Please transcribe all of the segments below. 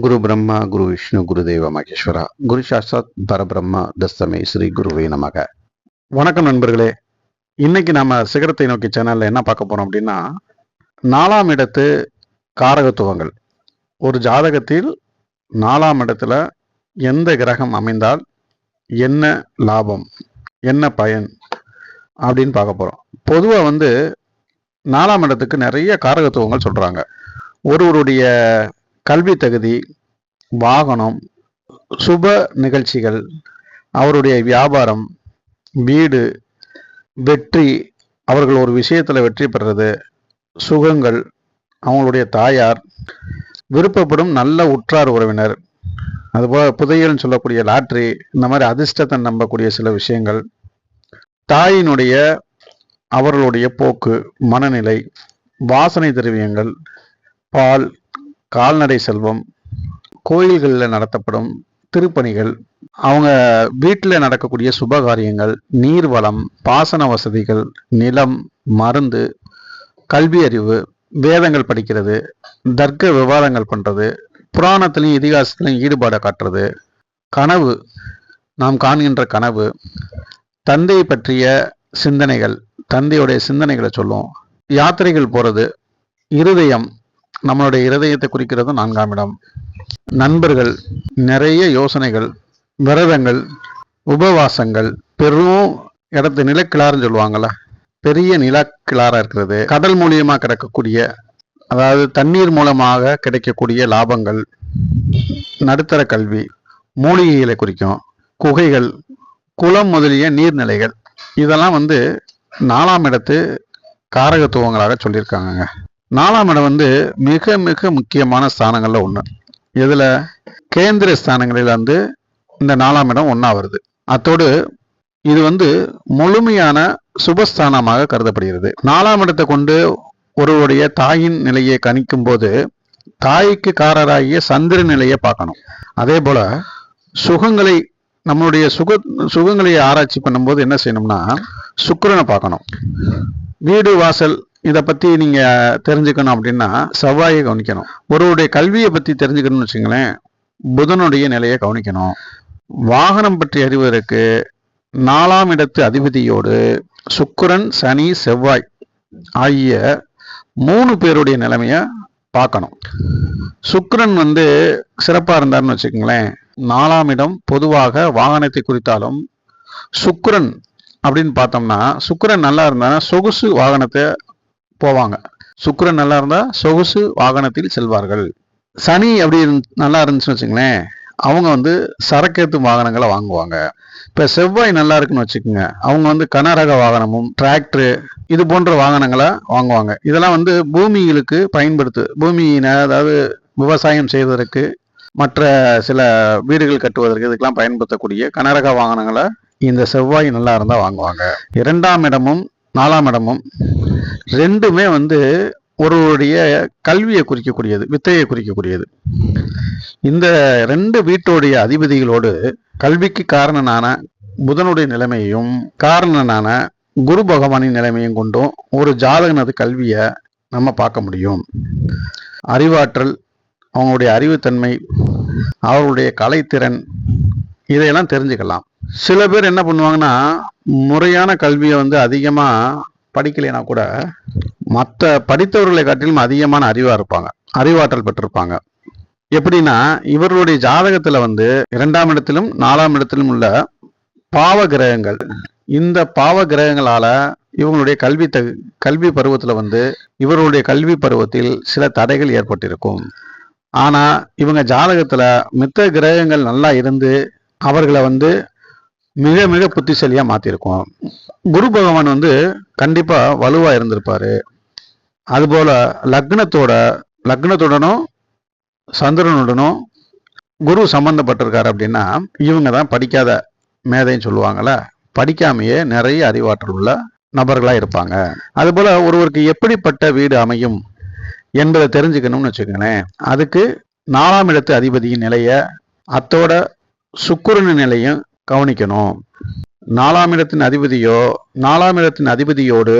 குரு பிரம்மா குரு விஷ்ணு குரு தேவ மகேஸ்வரா குரு பரபிரம்ம பரபிரம்மா தஸ்தமே ஸ்ரீ குருவே நமக. வணக்கம் நண்பர்களே. இன்னைக்கு நம்ம சிகரத்தை நோக்கி சேனல்ல என்ன பார்க்க போறோம் அப்படின்னா நாலாம் இடத்து காரகத்துவங்கள். ஒரு ஜாதகத்தில் நாலாம் இடத்துல எந்த கிரகம் அமைந்தால் என்ன லாபம் என்ன பயன் அப்படின்னு பார்க்க போறோம். பொதுவா வந்து நாலாம் இடத்துக்கு நிறைய காரகத்துவங்கள் சொல்றாங்க. ஒருவருடைய கல்வி தகுதி வாகனம் சுப நிகழ்ச்சிகள் அவருடைய வியாபாரம் வீடு வெற்றி அவர்கள் ஒரு விஷயத்தில் வெற்றி பெறுறது சுகங்கள் அவங்களுடைய தாயார் விருப்பப்படும் நல்ல உற்றார் உறவினர் அதுபோல் புதையல்னு சொல்லக்கூடிய லாட்ரி இந்த மாதிரி அதிர்ஷ்டத்தை நம்பக்கூடிய சில விஷயங்கள் தாயினுடைய அவர்களுடைய போக்கு மனநிலை வாசனை திரவியங்கள் பால் கால்நடை செல்வம் கோயில்களில் நடத்தப்படும் திருப்பணிகள் அவங்க வீட்டில் நடக்கக்கூடிய சுபகாரியங்கள் நீர்வளம் பாசன வசதிகள் நிலம் மருந்து கல்வி அறிவு வேதங்கள் படிக்கிறது தர்க்க விவாதங்கள் பண்ணுறது புராணத்திலையும் இதிகாசத்திலையும் ஈடுபாடை காட்டுறது. கனவு நாம் காண்கின்ற கனவு தந்தை பற்றிய சிந்தனைகள் தந்தையுடைய சிந்தனைகளை சொல்லும். யாத்திரைகள் போகிறது இருதயம் நம்மளுடைய இருதயத்தை குறிக்கிறது நான்காம் இடம். நண்பர்கள் நிறைய யோசனைகள் விரதங்கள் உபவாசங்கள் பெரும் இடத்து நிலக்கிழாருன்னு சொல்லுவாங்கல்ல பெரிய நிலக்கிழாரா இருக்கிறது. கடல் மூலியமா கிடைக்கக்கூடிய அதாவது தண்ணீர் மூலமாக கிடைக்கக்கூடிய லாபங்கள் நடுத்தர கல்வி மூலிகைகளை குறிக்கும் குகைகள் குளம் முதலிய நீர்நிலைகள். இதெல்லாம் வந்து நாலாம் இடத்து காரகத்துவங்களாக சொல்லியிருக்காங்க நாலாம் இடம் வந்து மிக மிக முக்கியமான ஸ்தானங்களில் ஒன்று இதில் கேந்திர ஸ்தானங்களில் வந்து இந்த நாலாம் இடம் ஒன்றா வருது. அத்தோடு இது வந்து முழுமையான சுபஸ்தானமாக கருதப்படுகிறது. நாலாம் இடத்தை கொண்டு ஒருவருடைய தாயின் நிலையை கணிக்கும் போது தாய்க்கு காரராகிய சந்திர நிலையை பார்க்கணும். அதே போல சுகங்களை நம்மளுடைய சுக சுகங்களை ஆராய்ச்சி பண்ணும்போது என்ன செய்யணும்னா சுக்கரனை பார்க்கணும். வீடு வாசல் இதை பற்றி நீங்கள் தெரிஞ்சுக்கணும் அப்படின்னா செவ்வாயை கவனிக்கணும். ஒருவருடைய கல்வியை பற்றி தெரிஞ்சுக்கணும்னு வச்சுங்களேன் புதனுடைய நிலையை கவனிக்கணும். வாகனம் பற்றி அறிவதற்கு நாலாம் இடத்து அதிபதியோடு சுக்கரன் சனி செவ்வாய் ஆகிய மூணு பேருடைய நிலைமையை பார்க்கணும். சுக்கரன் வந்து சிறப்பாக இருந்தாருன்னு வச்சுக்கோங்களேன் நாலாம் இடம் பொதுவாக வாகனத்தை குறித்தாலும் சுக்கரன் அப்படின்னு பார்த்தோம்னா சுக்கரன் நல்லா இருந்தா சொகுசு வாகனத்தை போவாங்க. சுக்கிரன் நல்லா இருந்தா சொகுசு வாகனத்தில் செல்வார்கள். சனி அப்படி இருந்- நல்லா இருந்துச்சுன்னு வச்சுங்களேன் அவங்க வந்து சரக்கேத்து வாகனங்களை வாங்குவாங்க. இப்ப செவ்வாய் நல்லா இருக்குன்னு வச்சுக்கோங்க அவங்க வந்து கனரக வாகனமும் டிராக்டரு இது போன்ற வாகனங்களை வாங்குவாங்க. இதெல்லாம் வந்து பூமிகளுக்கு பயன்படுத்து பூமியின அதாவது விவசாயம் செய்வதற்கு மற்ற சில வீடுகள் கட்டுவதற்கு இதுக்கெல்லாம் பயன்படுத்தக்கூடிய கனரக வாகனங்களை இந்த செவ்வாய் நல்லா இருந்தா வாங்குவாங்க. இரண்டாம் இடமும் நாலாம் இடமும் ரெண்டுமே வந்து ஒருவருடைய கல்வியை குறிக்கக்கூடியது வித்தையை குறிக்கக்கூடியது. இந்த ரெண்டு வீட்டுடைய அதிபதிகளோடு கல்விக்கு காரணனான புதனுடைய நிலைமையையும் காரணனான குரு பகவானின் நிலைமையும் கொண்டும் ஒரு ஜாதகனது கல்வியை நம்ம பார்க்க முடியும். அறிவாற்றல் அவங்களுடைய அறிவுத்தன்மை அவர்களுடைய கலைத்திறன் இதையெல்லாம் தெரிஞ்சுக்கலாம். சில பேர் என்ன பண்ணுவாங்கன்னா முறையான கல்வியை வந்து அதிகமாக படிக்கலைன்னா கூட மற்ற படித்தவர்களை காட்டிலும் அதிகமான அறிவாக இருப்பாங்க. அறிவாற்றல் பெற்றிருப்பாங்க. எப்படின்னா இவர்களுடைய ஜாதகத்தில் வந்து இரண்டாம் இடத்திலும் நாலாம் இடத்திலும் உள்ள பாவ கிரகங்கள் இந்த பாவ கிரகங்களால இவங்களுடைய கல்வி த கல்வி பருவத்தில் வந்து இவர்களுடைய கல்வி பருவத்தில் சில தடைகள் ஏற்பட்டிருக்கும். ஆனால் இவங்க ஜாதகத்தில் மித்த கிரகங்கள் நல்லா இருந்து அவர்களை வந்து மிக மிக புத்திசாலியா மாத்திருக்கும். குரு பகவான் வந்து கண்டிப்பா வலுவா இருந்திருப்பாரு. அதுபோல லக்னத்தோட லக்னத்துடனும் சந்திரனுடனும் குரு சம்பந்தப்பட்டிருக்காரு அப்படின்னா இவங்க தான் படிக்காத மேதைன்னு சொல்லுவாங்கல்ல படிக்காமையே நிறைய அறிவாற்றல் உள்ள நபர்களா இருப்பாங்க. அதுபோல ஒருவருக்கு எப்படிப்பட்ட வீடு அமையும் என்பதை தெரிஞ்சுக்கணும்னு வச்சுக்கோங்களேன். அதுக்கு நாலாம் இடத்து அதிபதியின் நிலைய அத்தோட சுக்கிரனின் நிலையும் கவனிக்கணும். நாலாம் இடத்தின் அதிபதியோ நாலாம் இடத்தின் அதிபதியோடு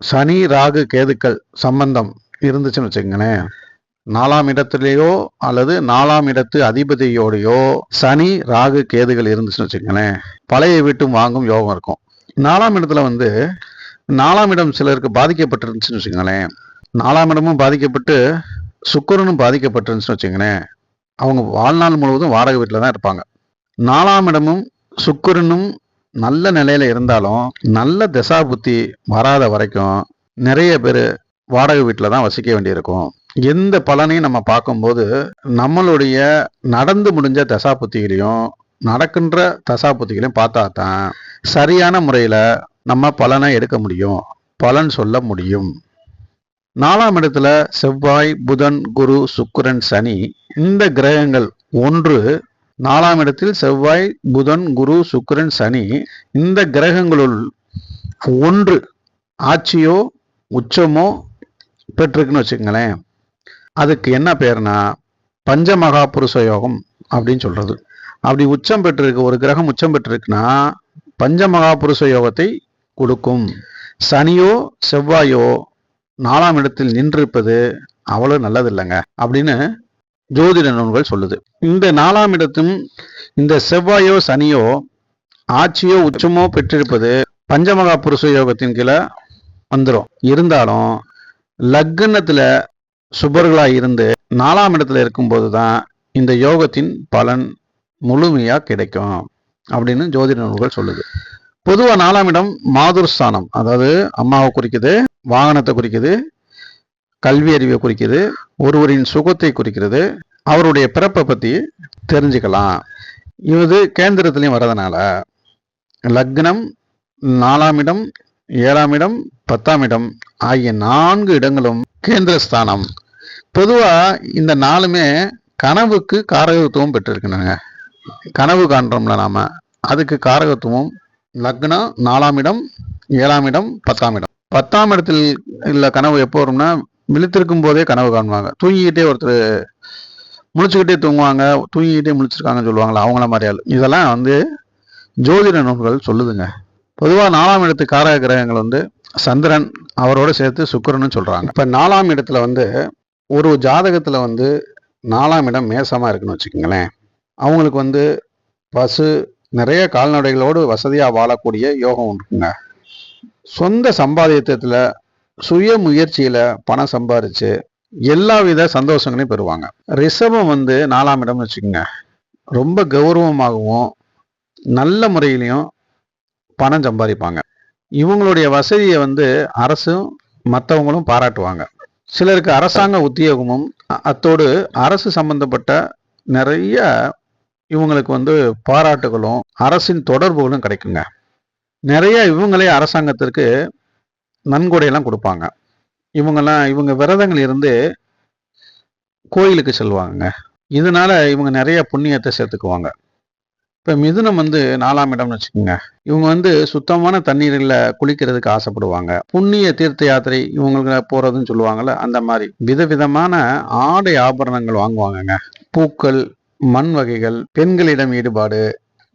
சனி ராகு கேதுக்கள் சம்பந்தம் இருந்துச்சுன்னு வச்சுக்கங்களேன். நாலாம் இடத்துலேயோ அல்லது நாலாம் இடத்து அதிபதியோடையோ சனி ராகு கேதுகள் இருந்துச்சுன்னு வச்சுக்கோங்களேன். பழைய வீட்டும் வாங்கும் யோகம் இருக்கும். நாலாம் இடத்துல வந்து நாலாம் இடம் சிலருக்கு பாதிக்கப்பட்டிருந்துச்சுன்னு வச்சுக்கங்களேன். நாலாம் இடமும் பாதிக்கப்பட்டு சுக்கரனும் பாதிக்கப்பட்டிருந்துச்சுன்னு வச்சுக்கங்களேன். அவங்க வாழ்நாள் முழுவதும் வாடகை வீட்டில் தான் இருப்பாங்க. நாலாம் இடமும் சுக்கரனும் நல்ல நிலையில இருந்தாலும் நல்ல திசா புத்தி வராத வரைக்கும் நிறைய பேர் வாடகை வீட்டில் தான் வசிக்க வேண்டியிருக்கும். எந்த பலனையும் நம்ம பார்க்கும்போது நம்மளுடைய நடந்து முடிஞ்ச தசா புத்திகளையும் நடக்கின்ற தசா புத்திகளையும் பார்த்தா தான் சரியான முறையில் நம்ம பலனை எடுக்க முடியும் பலன் சொல்ல முடியும். நாலாம் இடத்துல செவ்வாய் புதன் குரு சுக்கிரன் சனி இந்த கிரகங்கள் ஒன்று நாலாம் இடத்தில் செவ்வாய் புதன் குரு சுக்கிரன் சனி இந்த கிரகங்களுள் ஒன்று ஆட்சியோ உச்சமோ பெற்றிருக்குன்னு வச்சுக்கோங்களேன். அதுக்கு என்ன பேர்னா பஞ்சமகா புருஷ யோகம் அப்படின்னு சொல்றது. அப்படி உச்சம் பெற்றிருக்கு ஒரு கிரகம் உச்சம் பெற்றிருக்குன்னா பஞ்சமகா புருஷ யோகத்தை கொடுக்கும். சனியோ செவ்வாயோ நாலாம் இடத்தில் நின்றிருப்பது அவ்வளவு நல்லது இல்லைங்க அப்படின்னு ஜோதிட நூல்கள் சொல்லுது. இந்த நாலாம் இடத்தும் இந்த செவ்வாயோ சனியோ ஆட்சியோ உச்சமோ பெற்றிருப்பது பஞ்சமகா புருஷ யோகத்தின் கீழே வந்துடும் இருந்தாலும் லக்னத்துல சுபர்களா இருந்து நாலாம் இடத்துல இருக்கும்போது தான் இந்த யோகத்தின் பலன் முழுமையா கிடைக்கும் அப்படின்னு ஜோதிட நூல்கள் சொல்லுது. பொதுவாக நாலாம் இடம் மாதுர் ஸ்தானம். அதாவது அம்மாவை குறிக்குது வாகனத்தை குறிக்குது கல்வி அறிவை குறிக்குது ஒருவரின் சுகத்தை குறிக்கிறது அவருடைய பிறப்பை பற்றி தெரிஞ்சுக்கலாம். இது கேந்திரத்திலையும் வர்றதுனால லக்னம் நாலாம் இடம் ஏழாம் இடம் பத்தாம் இடம் ஆகிய நான்கு இடங்களும் கேந்திர ஸ்தானம் இந்த நாளுமே கனவுக்கு காரகத்துவம் பெற்றிருக்கின்றன. கனவு காண்றோம்ல நாம அதுக்கு காரகத்துவம் லக்னம் நாலாம் இடம் ஏழாம் இடம் பத்தாம் இடம். பத்தாம் இடத்தில் உள்ள கனவு எப்போ வரும்னா விழித்திருக்கும் போதே கனவு காணுவாங்க தூங்கிக்கிட்டே ஒருத்தர் முழிச்சுக்கிட்டே தூங்குவாங்க. தூங்கிக்கிட்டே முழிச்சிருக்காங்கன்னு சொல்லுவாங்களா? அவங்கள மாதிரி ஆள். இதெல்லாம் வந்து ஜோதிட நூல்கள் சொல்லுதுங்க. பொதுவாக நாலாம் இடத்து காரக கிரகங்கள் வந்து சந்திரன் அவரோட சேர்த்து சுக்கரன்னு சொல்கிறாங்க இப்போ நாலாம் இடத்துல வந்து ஒரு ஜாதகத்தில் வந்து நாலாம் இடம் மேசமாக இருக்குன்னு வச்சுக்கோங்களேன். அவங்களுக்கு வந்து பசு நிறைய கால்நடைகளோடு வசதியாக வாழக்கூடிய யோகம் இருக்குங்க சொந்த சம்பாதியத்தில் சுய முயற்சியில பணம் சம்பாரிச்சு எல்லா வித சந்தோஷங்களையும் பெறுவாங்க. ரிஷபம் வந்து நாலாம் இடம்னு வச்சுக்கோங்க. ரொம்ப கௌரவமாகவும் நல்ல முறையிலையும் பணம் சம்பாதிப்பாங்க. இவங்களுடைய வசதியை வந்து அரசும் மற்றவங்களும் பாராட்டுவாங்க. சிலருக்கு அரசாங்க உத்தியோகமும் அத்தோடு அரசு சம்பந்தப்பட்ட நிறைய இவங்களுக்கு வந்து பாராட்டுகளும் அரசின் தொடர்புகளும் கிடைக்குங்க. நிறைய இவங்களே அரசாங்கத்திற்கு நன்கொடையெல்லாம் கொடுப்பாங்க. இவங்கெல்லாம் இவங்க விரதங்கள் இருந்து கோயிலுக்கு செல்வாங்க இதனால இவங்க நிறைய புண்ணியத்தை சேர்த்துக்குவாங்க. இப்போ மிதுனம் வந்து நாலாம் இடம்னு வச்சுக்கோங்க. இவங்க வந்து சுத்தமான தண்ணீரில் குளிக்கிறதுக்கு ஆசைப்படுவாங்க. புண்ணிய தீர்த்த யாத்திரை இவங்களுக்கு போகிறதுன்னு சொல்லுவாங்கள்ல அந்த மாதிரி விதவிதமான ஆடை ஆபரணங்கள் வாங்குவாங்கங்க. பூக்கள் மண் வகைகள் பெண்களிடம் ஈடுபாடு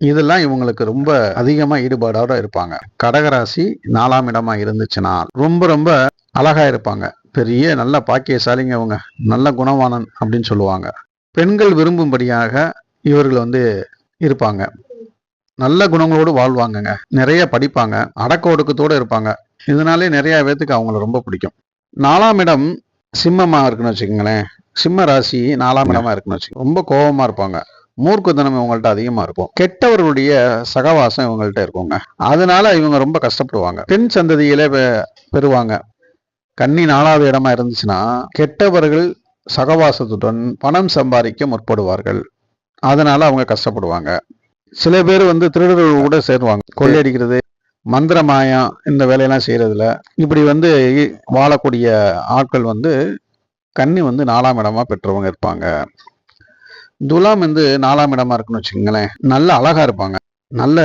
இதெல்லாம் இவங்களுக்கு ரொம்ப அதிகமா ஈடுபாடோட இருப்பாங்க. கடகராசி நாலாம் இடமா இருந்துச்சுன்னா ரொம்ப ரொம்ப அழகா இருப்பாங்க. பெரிய நல்ல பாக்கியசாலிங்க அவங்க நல்ல குணவானன் அப்படின்னு சொல்லுவாங்க. பெண்கள் விரும்பும்படியாக இவர்கள் வந்து இருப்பாங்க. நல்ல குணங்களோடு வாழ்வாங்கங்க. நிறைய படிப்பாங்க. அடக்க ஒடுக்கத்தோடு இருப்பாங்க. இதனாலே நிறைய பேத்துக்கு அவங்கள ரொம்ப பிடிக்கும். நாலாம் இடம் சிம்மமா இருக்குன்னு வச்சுக்கோங்களேன். சிம்ம ராசி நாலாம் இடமா இருக்குன்னு வச்சுக்கோங்க. ரொம்ப கோபமா இருப்பாங்க. மூர்க்கத்தனம் இவங்கள்ட்ட அதிகமா இருக்கும். கெட்டவர்களுடைய சகவாசம் இவங்கள்ட்ட இருக்குங்க. அதனால இவங்க ரொம்ப கஷ்டப்படுவாங்க. பெண் சந்ததியிலே பெ- பெறுவாங்க. கன்னி நாலாவது இடமா இருந்துச்சுன்னா கெட்டவர்கள் சகவாசத்துடன் பணம் சம்பாதிக்க முற்படுவார்கள். அதனால அவங்க கஷ்டப்படுவாங்க. சில பேர் வந்து திருடர்கள் கூட சேருவாங்க. கொள்ளையடிக்கிறது மந்திரமாயம் இந்த வேலையெல்லாம் செய்யறதுல. இப்படி வந்து வாழக்கூடிய ஆட்கள் வந்து கன்னி வந்து நாலாம் இடமா பெற்றவங்க இருப்பாங்க. துலாம் வந்து நாலாம் இடமா இருக்குன்னு வச்சுக்கோங்களேன். நல்ல அழகா இருப்பாங்க. நல்ல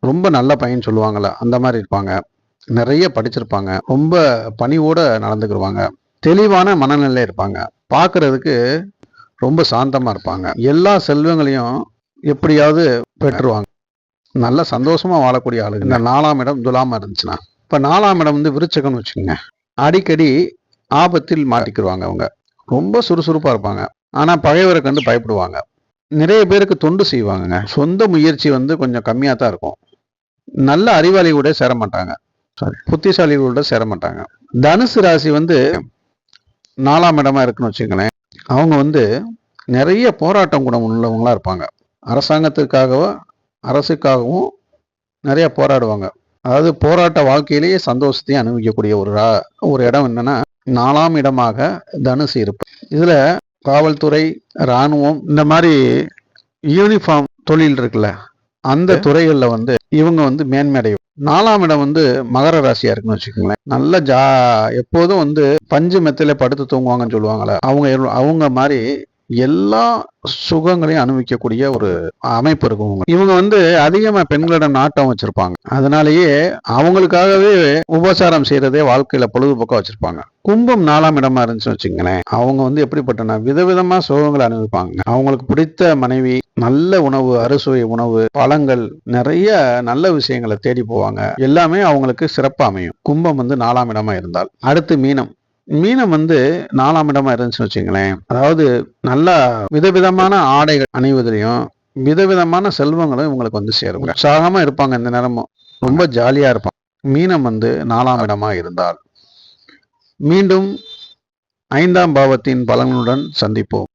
ரொம்ப நல்ல பையன் சொல்லுவாங்கல்ல அந்த மாதிரி இருப்பாங்க. நிறைய படிச்சிருப்பாங்க. ரொம்ப பணிவோட நடந்துக்கிடுவாங்க தெளிவான மனநிலை இருப்பாங்க. பார்க்கறதுக்கு ரொம்ப சாந்தமா இருப்பாங்க. எல்லா செல்வங்களையும் எப்படியாவது பெற்றுருவாங்க. நல்ல சந்தோஷமா வாழக்கூடிய ஆளுங்க. இந்த நாலாம் இடம் துலாமா இருந்துச்சுன்னா. இப்ப நாலாம் இடம் வந்து விருச்சகம்னு வச்சுக்கோங்க. அடிக்கடி ஆபத்தில் மாட்டிக்கிடுவாங்க அவங்க. ரொம்ப சுறுசுறுப்பா இருப்பாங்க. ஆனா பகைவரை கண்டு பயப்படுவாங்க. நிறைய பேருக்கு தொண்டு செய்வாங்கங்க. சொந்த முயற்சி வந்து கொஞ்சம் கம்மியா தான் இருக்கும். நல்ல அறிவாளி கூட சேர மாட்டாங்க. சாரி. புத்திசாலிகளோட சேர மாட்டாங்க. தனுசு ராசி வந்து நாலாம் இடமா இருக்குன்னு வச்சுங்களேன் அவங்க வந்து நிறைய போராட்டம் குணம் உள்ளவங்களா இருப்பாங்க. அரசாங்கத்துக்காகவும் அரசுக்காகவும் நிறைய போராடுவாங்க. அதாவது போராட்ட வாழ்க்கையிலேயே சந்தோஷத்தையும் அனுபவிக்கக்கூடிய ஒரு ஒரு இடம் என்னன்னா நாலாம் இடமாக தனுசு இருப்பு. இதுல காவல்துறை இராணுவம் இந்த மாதிரி யூனிஃபார்ம் தொழில் இருக்குல்ல அந்த துறைகள்ல வந்து இவங்க வந்து மேன்மையடையும். நாலாம் இடம் வந்து மகர ராசியா இருக்குன்னு வச்சுக்கோங்களேன். நல்ல ஜா எப்போதும் வந்து பஞ்சு மெத்தையில படுத்து தூங்குவாங்கன்னு சொல்லுவாங்கல்ல அவங்க அவங்க மாதிரி எல்லா சுகங்களையும் அனுபவிக்கக்கூடிய ஒரு அமைப்பு இருக்கும் இவங்க. வந்து அதிகமா பெண்களிடம் நாட்டம் வச்சிருப்பாங்க. அதனாலேயே அவங்களுக்காகவே உபசாரம் செய்யறதே வாழ்க்கையில பொழுதுபோக்கா வச்சிருப்பாங்க. கும்பம் நாலாம் இடமா இருந்துச்சுன்னு வச்சுங்களேன் அவங்க வந்து எப்படிப்பட்டனா விதவிதமா சுகங்களை அனுபவிப்பாங்க. அவங்களுக்கு பிடித்த மனைவி நல்ல உணவு அறுசுவை உணவு பழங்கள் நிறைய நல்ல விஷயங்களை தேடி போவாங்க. எல்லாமே அவங்களுக்கு சிறப்பாக அமையும். கும்பம் வந்து நாலாம் இடமா இருந்தால். அடுத்து மீனம். மீனம் வந்து நாலாம் இடமா இருந்துச்சுன்னு வச்சுங்களேன் அதாவது நல்லா விதவிதமான ஆடைகள் அணிவதிலையும் விதவிதமான செல்வங்களும் இவங்களுக்கு வந்து சேரும். உற்சாகமா இருப்பாங்க இந்த நேரமும். ரொம்ப ஜாலியா இருப்பாங்க. மீனம் வந்து நாலாம் இடமா இருந்தால். மீண்டும் ஐந்தாம் பாவத்தின் பலன்களுடன் சந்திப்போம்.